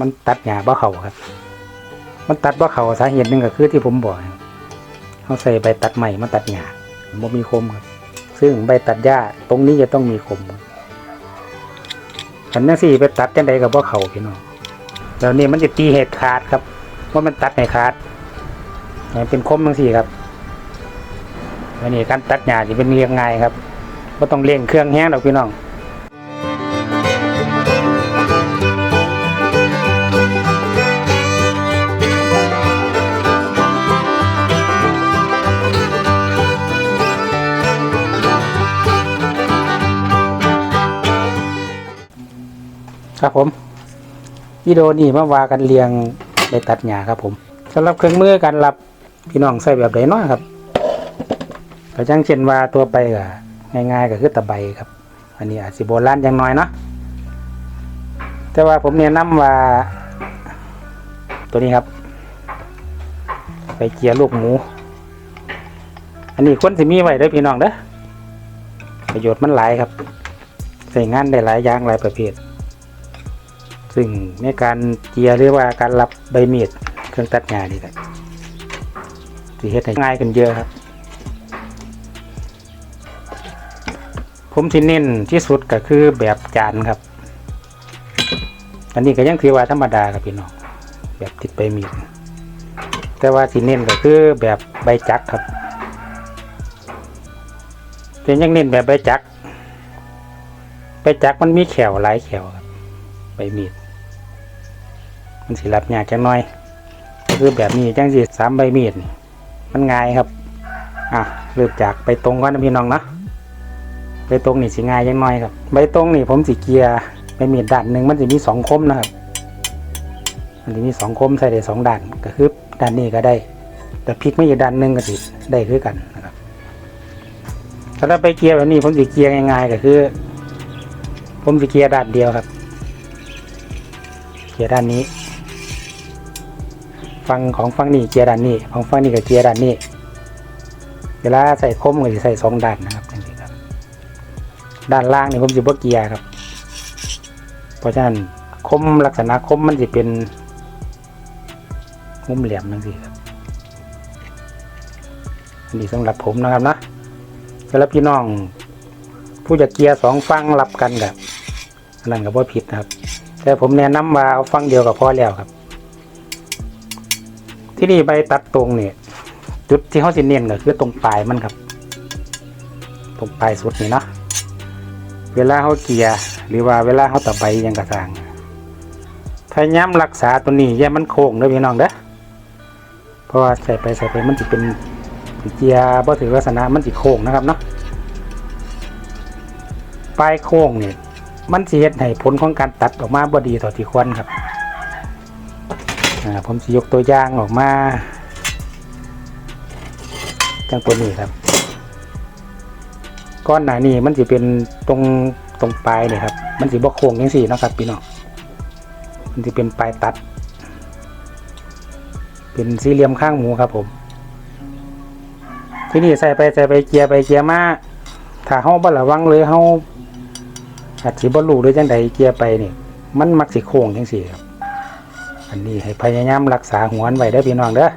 มันตัดหญ้าบ่เข้าครับ มันตัดบ่เข้าสาเหตุหนึ่งก็คือที่ผมบอกเขาใส่ใบตัดใหม่มาตัดหญ้าบ่มีคมครับ ซึ่งใบตัดหญ้าตรงนี้จะต้องมีคมครับขันจังสี่ไปตัดจังใดกับบ่เข้าพี่น้องแล้วนี่มันจะตีเหตุขาดครับว่ามันตัดให้ขาดเป็นคมจังสี่ครับอันนี้การตัดหญ้าจะเป็นเรียงง่ายครับบ่ต้องเร่งเครื่องแห้งดอกพี่น้อง ครับผมวิดีโอนี้มาวากันเรียงไปตัดหญ้าครับผมสำหรับเครื่องมือการรับพี่น้องใส่แบบไหนเนาะครับก็จังเช่นว่าตัวไปก็ง่าย ๆ ก็คือตะไบครับ อันนี้อาจสิโบราณอย่างน้อยเนาะแต่ว่าผมแนะนำว่าตัวนี้ครับ ไปเกียร์ลูกหมู อันนี้ควรสิมีไว้ด้อพี่น้องเด้อประโยชน์มันหลายครับใส่งานได้หลายอย่างหลายประเภท ซึ่งในการเจียหรือว่าการรับใบมีดเครื่องตัดหญ้านี่แหละสิเฮ็ดง่ายกันเยอะครับ ผมที่เน้นที่สุดก็คือแบบจานครับ อันนี้ก็ยังถือว่าธรรมดาครับพี่น้องแบบติดใบมีดแต่ว่าที่เน้นก็คือแบบใบจักรครับแต่ยังเน้นแบบใบจักรใบจักรมันมีแขวหลายแขวครับใบมีด มันสิรับยากจังน้อยก็คือแบบนี้จังสิสามใบมีดมันง่ายครับอะเริ่มจากใบตรงก่อนนะพี่น้องนะใบตรงนี่สิง่ายจังน้อยครับใบตรงนี่ผมสิเกียร์ใบมีดด้านหนึ่งมันจะมีสองคมนะครับมันจะมีสองคมใส่ได้สองด้านก็คือด้านนี้ก็ได้ แต่พลิกไม่อีกด้านหนึ่งก็สิได้คือกันนะครับถ้าเราไปเกียร์แบบนี้ผมสิเกียร์ง่ายๆก็คือ ผมสิเกียร์ด้านเดียวครับ เกียร์ด้านนี้ ฟังของฟังนี้เกียร์ด้านนี้ ของฟังนี้กับเกียร์ด้านนี้ เวลาใส่คมก็จะใส่สองด้านนะครับจังซี่ครับ ด้านล่างนี่ผมจะบ่เกียร์ครับ เพราะฉะนั้นคมลักษณะคมมันจะเป็นมุมเหลี่ยมจังซี่ครับอันนี้สำหรับผมนะครับนะสำหรับพี่น้องผู้จะเกียร์สองฟังรับกันกับนนั้นก็บ่ผิดนะครับ แต่ผมแนะนำว่าเอาฟังเดียวกับพอแล้วครับ ที่นี่ใบตัดตรงเนี่ยจุดที่เขาสิเน้นก็คือตรงปลายมันครับ ตรงปลายสุดนี่เนาะเวลาเขาเกียร์หรือว่าเวลาเขาตะใบยังกระสังพยายามรักษาตัวนี้อย่ามันโค้งเด้อพี่น้องเด้อเพราะว่าใส่ไปใส่ไปมันจะเป็นเกียร์บ่ถือลักษณะมันสิโค้งนะครับเนาะปลายโค้งเนี่ยมันเสิเฮ็ดให้ผลของการตัดออกมาบ่ดีต่อที่ควรครับ ผมสิยกตัวอย่างออกมาจังตัวนี้ครับ ก้อนหนานี่มันสิเป็นตรงตรงปลายเนี่ยครับ มันสิบ่โค้งจังซี่นะครับพี่น้องมันสิเป็นปลายตัด เป็นสี่เหลี่ยมข้างหมูครับผม ที่นี่ใส่ไปใส่ไปเกียร์ไปเกียร์มาถ้าเฮาบ่ระวังเลยเฮาอาจสิบ่รู้หรือจังใดเกียร์ไปนี่มันมักสิโค้งจังซี่ครับ อันนี้ให้พยายามรักษาหัวนไว้เด้อพี่น้องเด้อ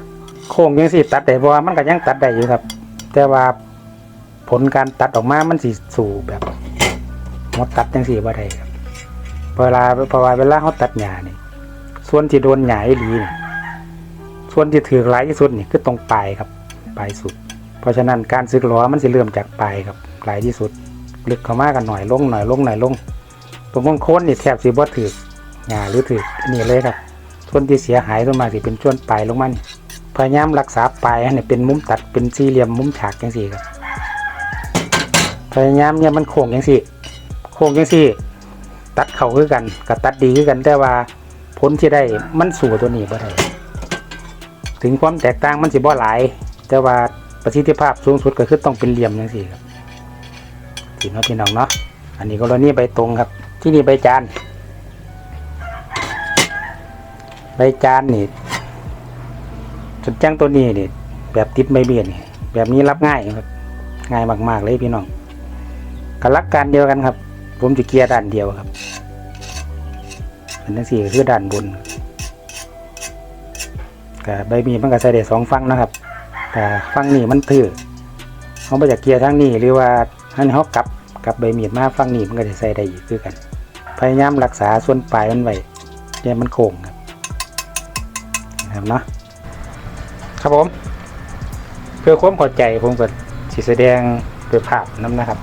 โค้งจังซี่ตัดได้บ่มันก็ยังตัดได้อยู่ครับ แต่ว่าผลการตัดออกมามันสิสู่แบบมดตัดจังซี่บ่ได้ครับเวลาเพราะว่าเวลาเฮาตัดหญ้านี่ส่วนที่โดนหญ้าอีหลีนี่ส่วนที่ถือหลายที่สุดนี่คือตรงปลายครับปลายสุด เพราะฉะนั้นการซึกหลอมันสิเริ่มจากปลายครับหลายที่สุดลึกเข้ามากันหน่อยลงหน่อยลงหน่อยลงตัวมงโคนนี่แทบสิบ่ถือหญ้าหรือถือนี่เลยครับ ส่วนที่เสียหายส่วนมากสิเป็นช่วงปลายลงมานี่พยายามรักษาปลายให้เนี่ยเป็นมุมตัดเป็นสี่เหลี่ยมมุมฉากจังสี่ครับพยายามเนี่ยมันโค้งจังสี่โค้งจังสี่ตัดเข่าคือกันกับตัดดีคือกันแต่ว่าผลที่ได้มันสู่ตัวนี้บ่ได้ถึงความแตกต่างมันสิบ่หลาย แต่ว่าประสิทธิภาพสูงสุดก็คือต้องเป็นเหลี่ยมจังสี่ครับสิเนาะพี่น้องเนาะอันนี้ก็เรณีใบตรงครับ ที่นี่ใบจาน ใบจานนี่จุดแจ้งตัวนี้นี่แบบติดใบเบี้ยนี่แบบนี้รับง่ายครับง่ายมาก ๆ เลยพี่น้องกับลักการเดียวกันครับ ผมจะเกียร์ด้านเดียวครับเป็นทั้งสี่คือด้านบนกับใบมีดมันก็ใส่ได้สองฟังนะครับ แต่ฟังนี่มันถือเขาไปจากเกียร์ทางนี้หรือว่าอันนี้เขากลับกลับใบมีดมาฟังนี่มันก็จะใส่ได้อีกคือกัน พยายามรักษาส่วนปลายมันไว้อย่ามันโค้งครับ นะครับเนาะครับผม เพื่อความเข้าใจผมก็สิแสดงด้วยภาพน้ำนะครับ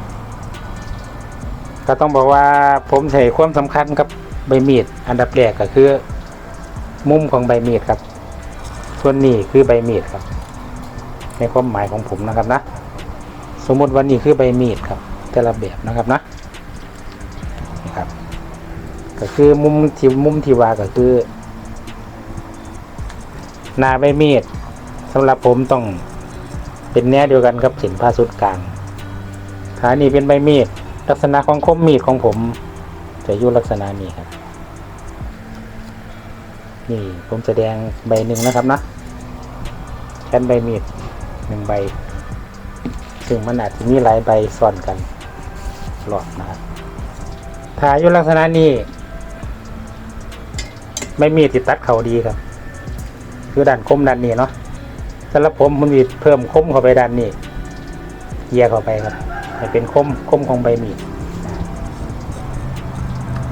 ก็ต้องบอกว่าผมใส่ความสำคัญกับใบมีดอันดับแรกก็คือ มุมของใบมีดครับ ส่วนนี้คือใบมีดครับ ในความหมายของผมนะครับนะ สมมติวันนี้คือใบมีดครับ แต่ละแบบนะครับนะนี่ครับ ก็คือมุมที่มุมที่ว่าก็คือ นาใบมีดสำหรับผมต้องเป็นแนวเดียวกันกับส้นผ่าศูนย์กลางขานี่เป็นใบมีด ลักษณะของคมมีดของผม จะอยู่ลักษณะนี้ครับ นี่ผมแสดงใบหนึ่งนะครับนะแค่นใบมีดหนึ่งใบ ซึ่งมันอาจจะมีหลายใบซ้อนกันหลอดนะครับถ้าอยู่ลักษณะนี้ใบมีติดตัดเขาดีครับ คือด้านคมด้านนี้เนาะสำหรับผมมันมีเพิ่มคมเข้าไปด้านนี้เยียร์เข้าไปครับให้เป็นคมคมของใบมีด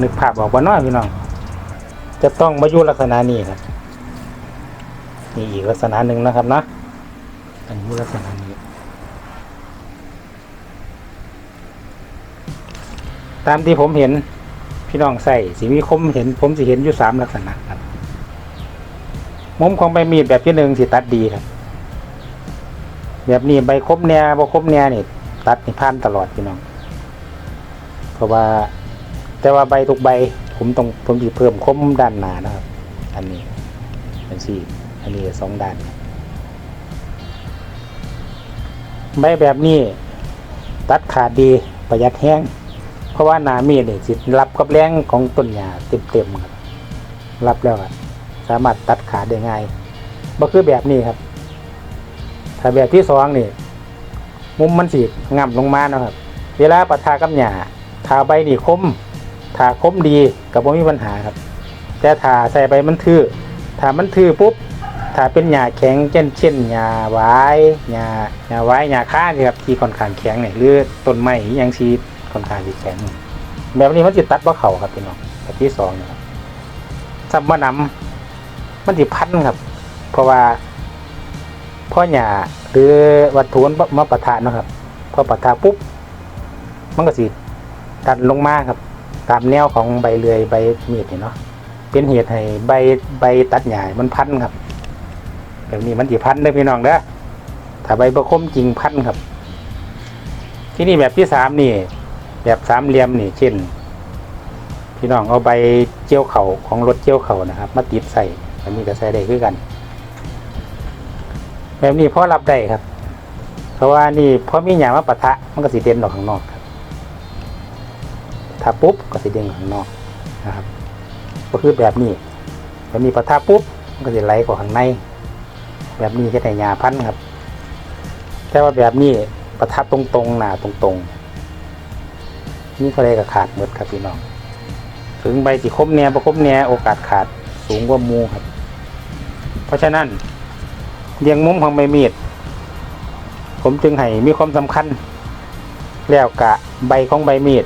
นึกภาพออกว่าน้อยพี่น้อง จะต้องมาอยู่ลักษณะนี้ครับนี่อีกลักษณะหนึ่งนะครับนะอันนี้ลักษณะนี้ ตามที่ผมเห็นพี่น้องใส่สีมีคมเห็นผมสิเห็นอยู่สามลักษณะครับ มุมของใบมีดแบบที่หนึ่งสิตัดดีครับ แบบนี้ใบคมแน่บ่คมแน่นี่ตัดนี่ผ่านตลอดพี่น้อง เพราะว่า แต่ว่าใบทุกใบ ผมต้องผมจะเพิ่มคมด้านหนานะครับ อันนี้อันสี่อันนี้สองด้าน ใบแบบนี้ตัดขาดดีประหยัดแห้ง เพราะว่าหนามีดเนี่ยสิรับกับแรงของต้นหญ้าเต็มๆครับรับแล้วอะ สามารถตัดขาดได้ง่ายบ่คือแบบนี้ครับ ถ้าแบบที่สองนี่ มุมมันสีง่ำลงมานะครับ เวลาปะทากับหญ้าทาใบนี่คมทาคมดีกับบ่มีปัญหาครับ แต่ถาใส่ใบมันทื่อถ้ามันทื่อปุ๊บถ้าเป็นหญ้าแข็งเช่นเช่นหญ้าหวายหญ้าหญ้าหวายหญ้าค้านี่ครับที่ค่อนข้างแข็งเนี่ยหรือต้นไม้ยังชีค่อนข้างที่แข็ง แบบนี้มันจะตัดว่าเขาครับพี่น้องแบบที่สองเนะครับซับมะน้ำ มันจะพันครับ เพราะว่าพ่อหญ้าหรือวัตถุมันมาปะทะเนาะครับพอปะทะปุ๊บมันก็สิตัดลงมาครับ ตามแนวของใบเลื่อยใบมีดนี่เนาะเป็นเหตุให้ใบใบตัดหญ้ามันพันครับแบบนี้มันจะพันได้อพี่น้องเด้อถ้าใบประคมจริงพันครับ ที่นี่แบบที่สามนี่ แบบสามเหลี่ยมนี่เช่น พี่น้องเอาใบเจียวเข่าของรถเจียวเขานะครับ มาติดใส่ อันนี้ก็ใส่ได้คือกัน แบบนี้พอรับได้ครับ เพราะว่านี่พอมีหยางมาปะทะมันก็สีเด่นออกข้างนอกครับ ถ้าปุ๊บก็สีเด่นข้างนอกนะครับ ก็คือแบบนี้แบบนี้ปะทะปุ๊บมันก็จะไหลกว่าข้างใน แบบนี้จะได้หยาพันครับ แต่ว่าแบบนี้ปะทะตรงๆหนาตรงๆนี่ก็เลยกับขาดหมดครับพี่น้อง ถึงใบสีคมเนี่ยประคมเนี่ยโอกาสขาด สูงกว่ามูครับ เพราะฉะนั้นเรียงมุมของใบมีด ผมจึงให้มีความสำคัญ แล้วกะใบของใบมีด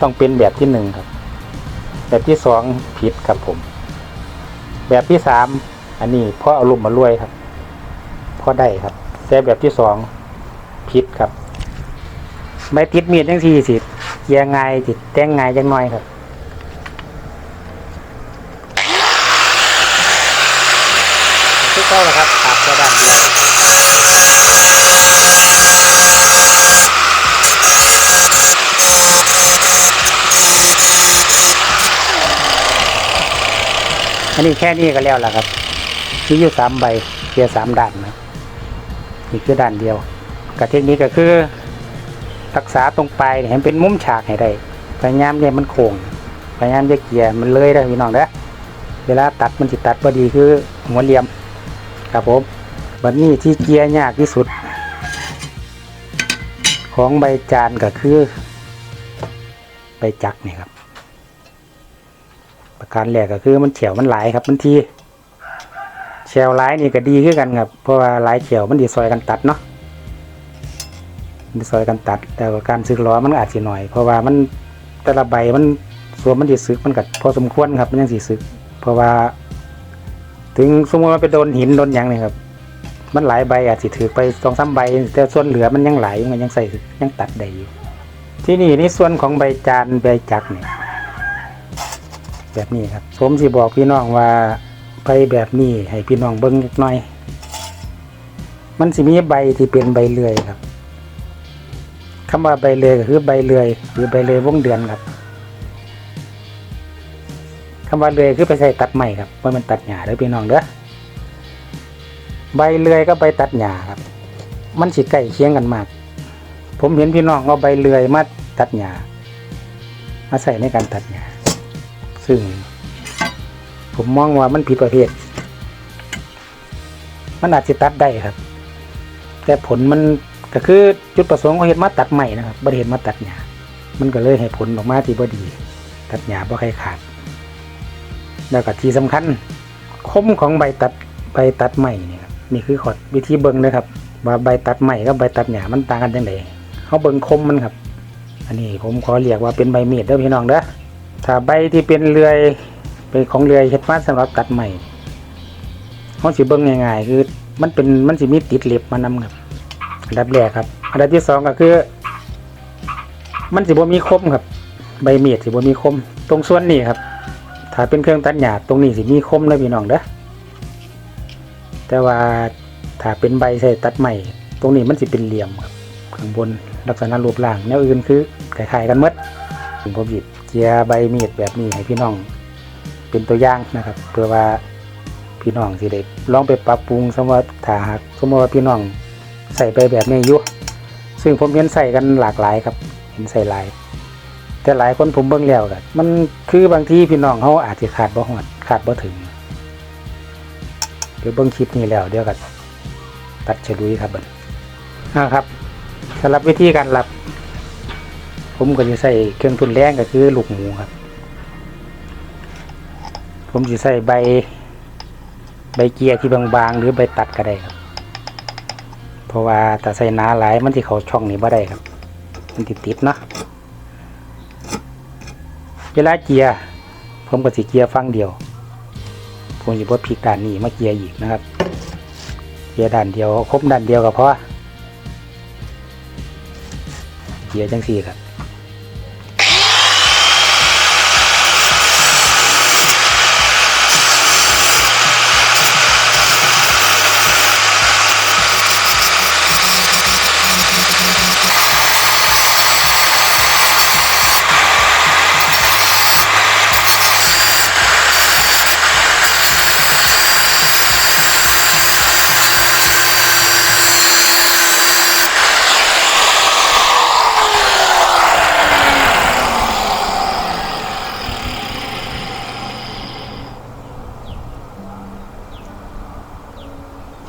ต้องเป็นแบบที่หนึ่งครับ แบบที่สองผิดครับผม แบบที่สามอันนี้เพราะอารมณ์มารวยครับเพราะได้ครับแต่แบบที่สองผิดครับ ใบติดมีดจังสี่สิเกียร์ไงายจิตแต่งไงยจังน้อยครับทุกเข้า แล้วครับขาดกระดาเดียวอันนี้แค่นี้ก็แล้วล่ะครับมีอยู่สามใบเกียร์สามด้านนะนี่คือด้านเดียวกับเทคนิคก็คือ รักษาตรงปลายเนี่ยให้มันเป็นมุมฉากให้ได้พยายามเนี่ยมันโค้งพยายามจะเกลี่ยมันเลยได้พี่น้องเด้อเวลาตัดมันจิตัดพอดีคือหัวเหลี่ยม ครับผมบัดนี้ที่เกลี่ยยากที่สุด ของใบจานก็คือ ใบจักนี่ครับ ประการแรกก็คือมันเฉียวมันไหลครับมันทีเฉียวไหลนี่ก็ดีขึ้นกันครับเพราะว่าไหลเฉียวมันดีซอยกันตัดเนาะมันดีซอยกันตัด แต่ว่าการซึกล้อมันอาจจะหน่อย เพราะว่ามันแต่ละใบมันส่วนมันดีซึกมันก็พอสมควรครับมันยังสีซึก เพราะว่า ถึงสมมติว่าไปโดนหินโดนหยังเนี่ยครับ มันหลายใบอาจจะถือไปสองสามใบ แต่ส่วนเหลือมันยังไหลมันยังใส่ยังตัดได้อยู่ ที่นี่ในส่วนของใบจานใบจักเนี่ยแบบนี้ครับผมสิบอกพี่น้องว่าไปแบบนี้ให้พี่น้องเบิ้งนิดหน่อย มันสิมีใบที่เป็นใบเลื่อยครับคำว่าใบเลื่อยก็คือใบเลื่อยหรือใบเลื่อยวงเดือนครับ คำว่าเลื่อยคือไปใส่ตัดไม้ครับว่ามันตัดหญ้าเด้อพี่น้องเด้อใบเลื่อยก็ใบตัดหญ้าครับ มันสิใกล้เคียงกันมาก ผมเห็นพี่น้องเอาใบเลื่อยมาตัดหญ้ามาใส่ในการตัดหญ้าซึ่ง ผมมองว่ามันผิดประเภทมันอาจจะตัดได้ครับ แต่ผลมันก็คือจุดประสงค์ของเห็ดมาตัดใหม่นะครับบริเห็ดมาตัดหญ้ามันก็เลยให้ผลออกมาที่บ่ดี ตัดหญ้าบ่ใครขาด แล้วก็ที่สำคัญคมของใบตัดใบตัดใหม่นี่ครับนี่คือขอดวิธีเบิ่งนะครับ ว่าใบตัดใหม่กับใบตัดหญ้ามันต่างกันยังไงเขาเบิ่งคมมันครับ อันนี้ผมขอเรียกว่าเป็นใบมีดเด้อพี่น้องเด้อถ้าใบที่เป็นเลื่อยเป็นของเลื่อยเฮ็ดมาสำหรับตัดใหม่เขาสิเบิ่งง่ายๆคือมันเป็นมันสิมีติดเล็บมานำครับอันดับแรกครับอันดับที่สองก็คือ มันสิบ่มีคมครับ ใบมีดสิบ่มีคม ตรงส่วนนี้ครับ ถ้าเป็นเครื่องตัดหญ้าตรงนี้สิมีคมเลยพี่น้องเด้อแต่ว่าถ้าเป็นใบใส่ตัดใหม่ ตรงนี้มันสิเป็นเหลี่ยมครับข้างบนลักษณะรูปร่างแนวอื่นคือคล้ายๆกันหมดผมผมหยิบเจียใบมีดแบบนี้ให้พี่น้อง เป็นตัวอย่างนะครับ เพื่อว่าพี่น้องสิได้ลองไปปรับปรุงสมมติถ้าหากสมมติว่าพี่น้องใส่ไปแบบนี้อยู่ซึ่งผมเห็นใส่กันหลากหลายครับ เห็นใส่หลาย แต่หลายคนผมเบิ่งแล้วกันมันคือบางทีพี่น้องเขาอาจจะขาดบ่หอดขาดบ่ถึงเดี๋ยวเบิ่งคลิปนี้แล้วเดี๋ยวกันตัดฉลุยครับเบิ่งนะครับสำหรับวิธีการรับ ผมก็จะใส่เครื่องทุนแรงก็คือลูกหมูครับ ผมจะใส่ใบ ใบเกียร์ที่บางๆ หรือใบตัดก็ได้ครับ เพราะว่าถ้าใส่หนาหลายมันที่เขาช่องนี้บ่ได้ครับ มันติดติดๆเนาะ เวลาเกียร์ผมก็สิเกียร์ฟังเดียว ผมจะบ่พลิกด้านนี้มาเกียร์อีกนะครับ เกียร์ด้านเดียวครบด้านเดียวก็พอเกียร์จังสี่ครับ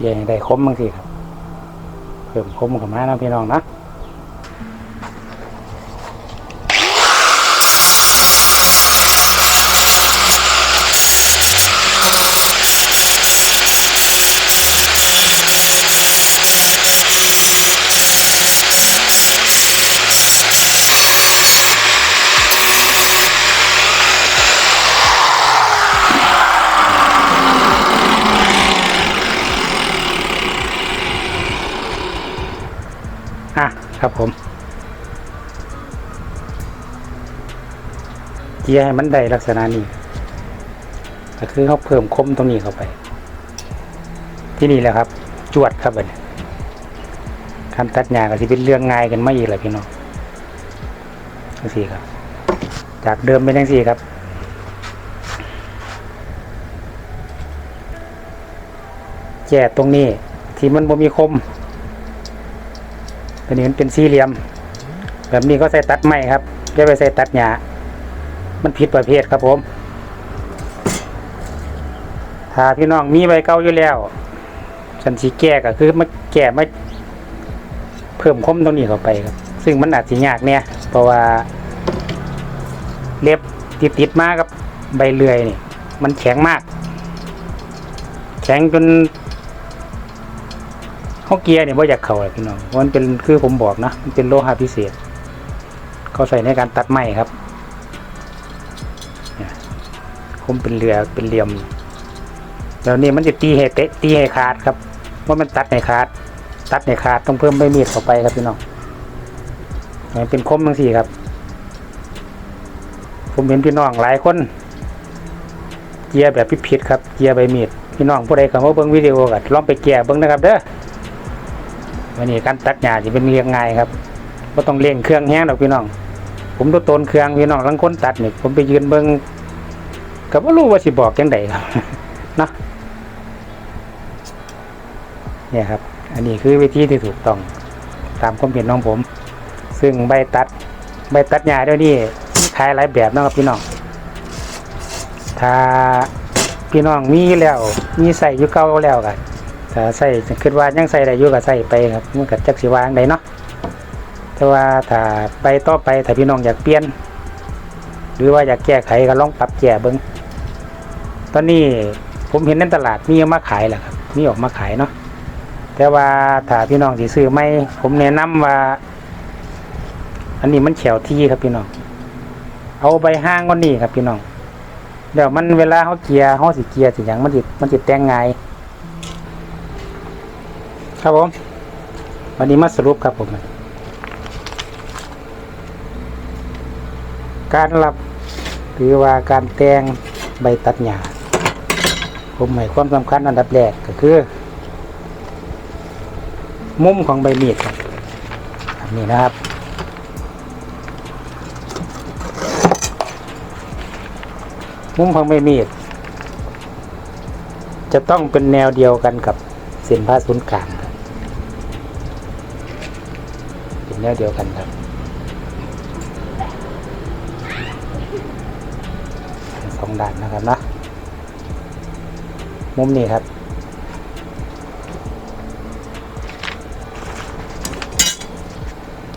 เจียให้ได้คมบางทีครับ เพิ่มคมกับมานะพี่น้องนะ ครับผมเจียให้มันได้ลักษณะนี้ก็คือเขาเพิ่มคมตรงนี้เข้าไป ที่นี่แหละครับ จวดครับบัดนี้การตัดหญ้าก็สิเป็นเรื่องง่ายกันไมาอีกแหละพี่น้องจังสี่ครับ จากเดิมเป็นจังสี่ครับแก้ตรงนี้ที่มันบ่มีคม ตัวนี้มันเป็นสี่เหลี่ยม แบบนี้ก็ใส่ตัดไม้ครับอย่าไปใส่ตัดหญ้ามันผิดประเภทครับผมถ้าพี่น้องมีใบเก่าอยู่แล้วฉันสีแก้ก็คือมาแก้มาเพิ่มคมตรงนี้เข้าไปครับ ซึ่งมันอาจจะยากเนี่ย เพราะว่าเล็บติดติดๆมากกับใบเลื่อยนี่ มันแข็งมาก แข็งจน เขาเกียร์เนี่ยว่าอยากเข่าเลยพี่น้องเพราะมันเป็นคือผมบอกนะมันเป็นโลหะพิเศษ เขาใส่ในการตัดไม้ครับคมเป็นเรือเป็นเหลี่ยม แล้วนี่มันจะตีให้เตะตีให้ขาดครับว่ามันตัดให้ขาด ตัดให้ขาดต้องเพิ่มใบมีดเข้าไปครับพี่น้องมันเป็นคมบางสี่ครับ ผมเห็นพี่น้องหลายคนเกียร์แบบพิดๆครับเกียร์ใบมีดพี่น้องผู้ใดเข้ามาเบิ่งวิดีโอก็ลองไปเกียร์เบิ่งนะครับเด้อ วันนี้การตัดหญ้าจะเป็นเรียงง่ายครับก็ต้องเร่งเครื่องแห้งดอกพี่น้อง ผมตัวตนเครื่องพี่น้องลังคนตัดนี่ผมไปยืนเบิ่งก็บ่รู้ว่าสิบอกจังไดครับนะเนี่ยครับ อันนี้คือวิธีที่ถูกต้องตามความเห็นของผม ซึ่งใบตัดใบตัดหญ้าเดี๋ยวนี้ขายหลายแบบนะครับพี่น้อง ถ้าพี่น้องมีแล้ว มีใส่อยู่เก่าแล้วกัน ถ้าใส่คิดว่ายังใส่ได้อยู่ก็ใส่ไปครับมันก็จักสิวางได้เนาะแต่ว่าถ้าไปต่อไปถ้าพี่น้องอยากเปลี่ยน หรือว่าอยากแก้ไขก็ลองปรับแก้เบิ้งตอนนี้ผมเห็นในตลาดมีเอามาขายแหละครับมีออกมาขายเนาะแต่ว่าถ้าพี่น้องสิซื้อไม่ผมแนะนำว่า อันนี้มันเขียวที่ครับพี่น้องเอาใบห้างก้อนนี้ครับพี่น้องเดี๋ยวมันเวลาเขาเกียร์เขาสิเกียร์สิอย่างมันจิตมันจิตแต่งไง ครับผม วันนี้มาสรุปครับผม การรับหรือว่าการแต่งใบตัดหญ้าผมให้ความสำคัญอันดับแรกก็คือ มุมของใบมีดครับแบบนี้นะครับมุมของใบมีด จะต้องเป็นแนวเดียวกันกับเส้นผ่าศูนย์กลางครับเป็น แนวเดียวกันครับ สองด้านนะครับนะมุมนี้ครับ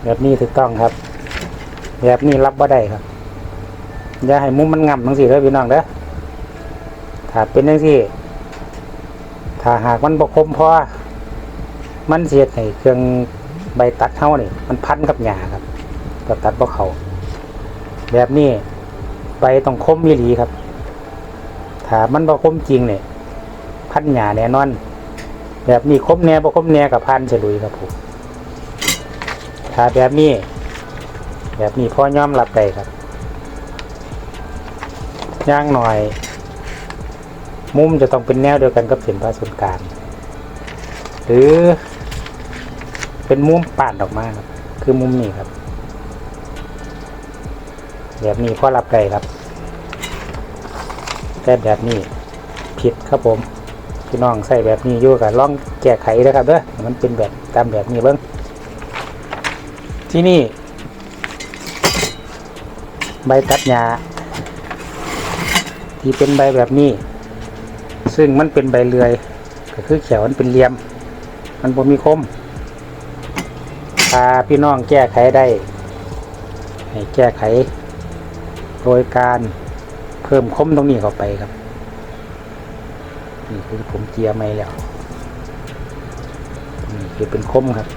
แบบนี้ถูกต้องครับ แบบนี้รับว่าได้ครับ อย่าให้มุมมันงำทั้งสี่เลยพี่น้องเด้อถ้าเป็นทั้งสี่ ถ้าหากมันบกคมพอ มันเสียดให้เครื่อง ใบตัดเท่านี่มันพันกับหญ้าครับก็ตัดบ่เขาแบบนี้ใบต้องคมมีหลีครับถ้ามันบ่คมจริงเนี่ยพันหญ้าแน่นอน แบบนี้คมแน่บ่คมแน่กับพันฉลุยครับผมถ้าแบบนี้ แบบนี้พ่อย่อมรับได้ครับย่างหน่อย มุมจะต้องเป็นแนวเดียวกันกับเส้นผ่าศูนย์กลางหรือ เป็นมุมปานออกมาครับ คือมุมนี้ครับ แบบนี้พอรับได้ครับ แต่แบบนี้ผิดครับผมพี่น้องใส่แบบนี้อยู่กับลองแก้ไขนะครับเด้อมันเป็นแบบตามแบบนี้เบิ้งที่นี่ ใบตัดหญ้าที่เป็นใบแบบนี้ ซึ่งมันเป็นใบเลื่อยก็คือเขียวมันเป็นเหลี่ยม มันบ่มีคมาพี่น้องแก้ไขได้ ให้แก้ไข โดยการเพิ่มคมตรงนี้เข้าไปครับ นี่คือผมเจียไม่แล้วนี่คือเป็นคมครับ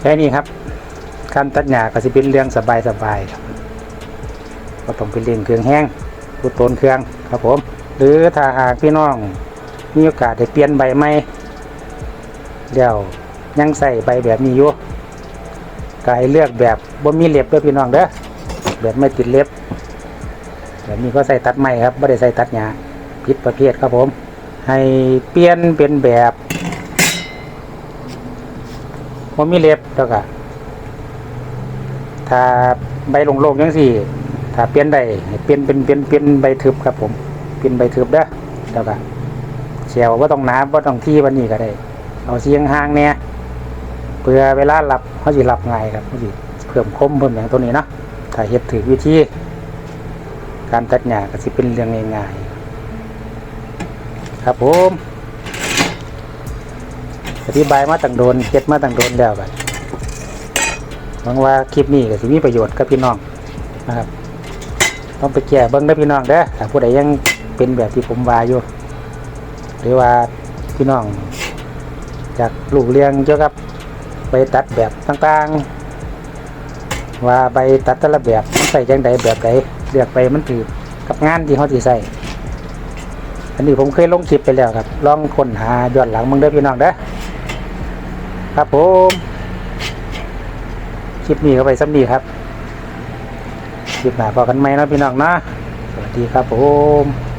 แค่นี้ครับการตัดหญ้าก็จะเป็นเรื่องสบายๆครับก็ต้องเป็นเรื่องเครื่องแห้งรูต้นเครื่องครับผม หรือถ้าหากพี่น้องมีโอกาสได้เปลี่ยนใบใหม่ เดี๋ยวยังใส่ใบแบบนี้อยู่ก็ให้เลือกแบบบ่มีเล็บด้วยพี่น้องเด้อแบบไม่ติดเล็บ แบบนี้ก็ใส่ตัดไม้ครับไม่ได้ใส่ตัดหญ้าผิดประเภทครับผม ให้เปลี่ยนเป็นแบบบ่มีเล็บแล้วก็ถ้าใบโล่งๆยังสี่ถ้าเปลี่ยนได้ให้เปลี่ยนเป็นเปลี่ยนเปลี่ยนใบทึบครับผมเปลี่ยนใบทึบเด้อแล้วก็เชียวว่าต้องน้ำว่าต้องที่วันนี้ก็ได้ เอาเสียงห่างเนี่ยเพื่อเวลาหลับเขาสิหลับง่ายครับเขาสิเพิ่มคมเพิ่มอย่างตัวนี้เนาะถ้าเฮ็ดถือวิธี การตัดหญ้าก็สิเป็นเรื่องง่ายๆครับผมอธิบายมาตั้งโดนเฮ็ดมาตั้งโดนแล้วกันหวังว่าคลิปนี้ก็สิมีประโยชน์กับพี่น้องนะครับต้องไปแก้เบิ้งได้พี่น้องเด้อถ้าผู้ใดยังเป็นแบบที่ผมว่าอยู่ หรือว่าพี่น้อง จากลูกเลี้ยงเกี่ยวกับไปตัดแบบต่างๆ ว่าใบตัดแต่ละแบบมันใส่จังใดแบบใดเลือกไปมันถือกับงานที่เขาที่ใส่อันนี้ผมเคยลงคลิปไปแล้วครับ ลองค้นหาย้อนหลังมึงเด้พี่น้องเด้อครับผมคลิปนี้ก็ไปซ้ำนี้ครับคลิปหน้าพอกันไหมเนาะพี่น้องนะสวัสดีครับผม